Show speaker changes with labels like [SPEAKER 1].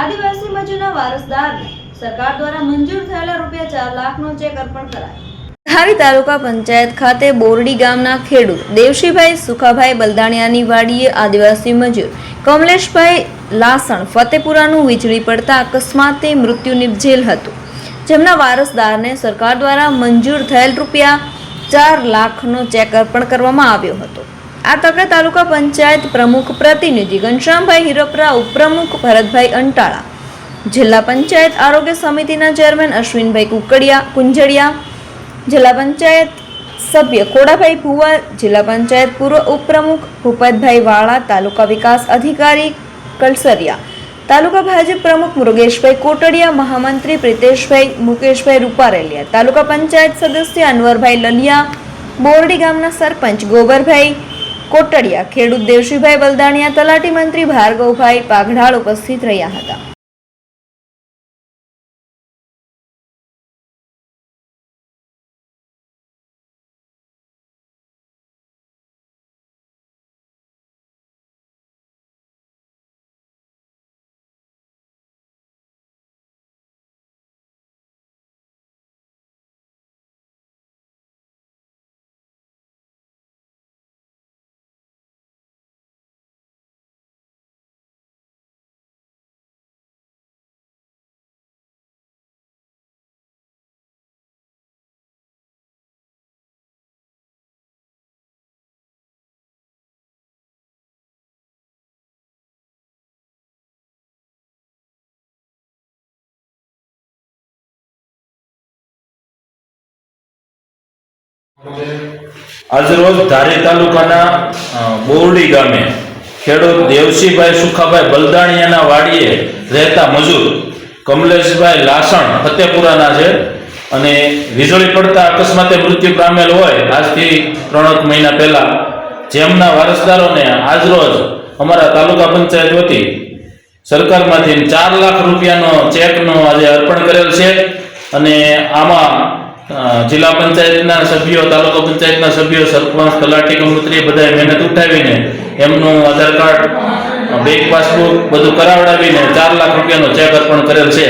[SPEAKER 1] આદિવાસી મજૂરના વારસદારને સરકાર દ્વારા મંજૂર થયેલા રૂપિયા ચાર લાખનો ચેક અર્પણ કરાયો. ધારી તાલુકા પંચાયત ખાતે બોરડી ગામના ખેડૂત દેવશીભાઈ સુખાભાઈ બલદાણિયાની વાડીએ આદિવાસી મજૂર કમલેશભાઈ લાસણ ફતેપુરાનું વીજળી પડતા અકસ્માતે મૃત્યુ નિપજેલ હતું. જેમના વારસદારને સરકાર દ્વારા મંજૂર થયેલ રૂપિયા ચાર લાખનો ચેક અર્પણ કરવામાં આવ્યો હતો. આ તકે તાલુકા પંચાયત પ્રમુખ પ્રતિનિધિ ઘનશ્યામભાઈ હિરોપરા, ઉપપ્રમુખ ભરતભાઈ અંટાળા, જિલ્લા પંચાયત આરોગ્ય સમિતિના ચેરમેન અશ્વિનભાઈ કુકડિયા, કુંજડિયા, જિલ્લા પંચાયત સભ્ય ખોડાભાઈ ભુવા જિલ્લા પંચાયત પૂર્વ ઉપપ્રમુખ ભૂપતભાઈ વાળા, તાલુકા વિકાસ અધિકારી કલસરિયા, તાલુકા ભાજપ પ્રમુખ મૃગેશભાઈ કોટડિયા, મહામંત્રી પ્રિતેશભાઈ, મુકેશભાઈ રૂપારેલિયા, તાલુકા પંચાયત સદસ્ય અનવરભાઈ લલિયા, બોરડી ગામના સરપંચ ગોબરભાઈ કોટડિયા ખેડૂત દેવશીભાઈ બલદાણિયા તલાટી મંત્રી ભાર્ગવભાઈ પાઘડાળ ઉપસ્થિત રહ્યા હતા.
[SPEAKER 2] આજરોજ ધારી તાલુકાના બોરડી ગામે ખેડૂત દેવસીભાઈ સુખાભાઈ બલદાણિયાના વાડીએ રહેતા મજૂર કમલેશભાઈ લાસણ ફતેપુરાના છે અને વીજળી પડતા અકસ્માતે મૃત્યુ પામેલ હોય આજથી ત્રણક મહિના પહેલા. જેમના વારસદારોને આજરોજ અમારા તાલુકા પંચાયત વતી સરકારમાંથી ચાર લાખ રૂપિયાનો ચેકનો આજે અર્પણ કરેલ છે અને આમાં જિલ્લા પંચાયતના સભ્યો, તાલુકા પંચાયતના સભ્યો, સરપંચ, તલાટી કમંત્રી બધાએ મહેનત ઉઠાવીને એમનું આધાર કાર્ડ, બેંક પાસબુક બધું કરાવડાવીને ચાર લાખ રૂપિયાનો ચેક અર્પણ કરેલ છે.